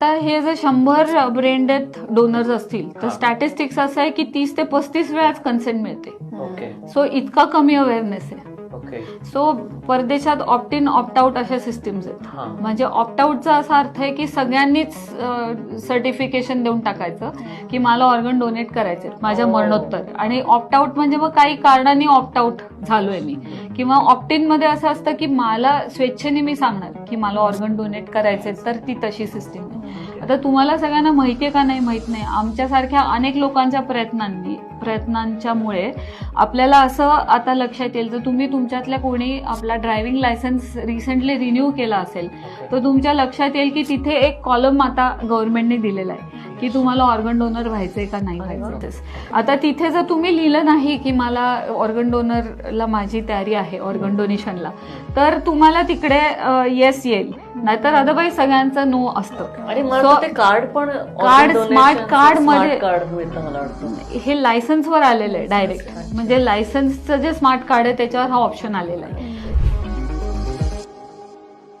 तर हे जर शंभर ब्रेन डेथ डोनर्स असतील तर हा. स्टॅटिस्टिक्स असं आहे की तीस ते पस्तीस वेळाच कन्सेंट मिळते. ओके. सो इतका कमी अवेअरनेस आहे. ओके. सो परदेशात ऑप्ट इन ऑप्ट आउट अशा सिस्टीम्स आहेत. हा. म्हणजे ऑप्ट आउटचा असा अर्थ आहे की सगळ्यांनीच सर्टिफिकेशन देऊन टाकायचं की मला ऑर्गन डोनेट करायचे माझ्या Oh. मरणोत्तर. आणि ऑप्ट आउट म्हणजे मग काही कारणाने ऑप्ट आउट झालोय मी. किंवा ऑप्ट इनमध्ये असं असतं की मला स्वेच्छेने मी सांगणार की मला ऑर्गन डोनेट करायचे तर ती तशी सिस्टीम आहे. आता तुम्हाला सगळ्यांना माहितीये का नाही माहीत नाही. आमच्यासारख्या अनेक लोकांच्या प्रयत्नांनी प्रयत्नांच्यामुळे आपल्याला असं आता लक्षात येईल. जर तुम्ही तुमच्यातल्या कोणी आपला ड्रायव्हिंग लायसन्स रिसेंटली रिन्यू केला असेल तर तुमच्या लक्षात येईल की तिथे एक कॉलम आता गव्हर्नमेंटने दिलेला आहे. की तुम्हाला ऑर्गन डोनर व्हायचंय का नाही. व्हायचं. आता तिथे जर तुम्ही लिहिलं नाही की मला ऑर्गन डोनरला माझी तयारी आहे ऑर्गन डोनेशनला तर तुम्हाला तिकडे येस येईल. नाहीतर अदरवाईज सगळ्यांचं नो असतं. आणि कार्ड पण कार्ड, मध्ये- कार्ड वाटतं. हे लायसन्सवर आलेलं आहे डायरेक्ट म्हणजे लायसन्सचं जे स्मार्ट कार्ड आहे त्याच्यावर हा ऑप्शन आलेला आहे.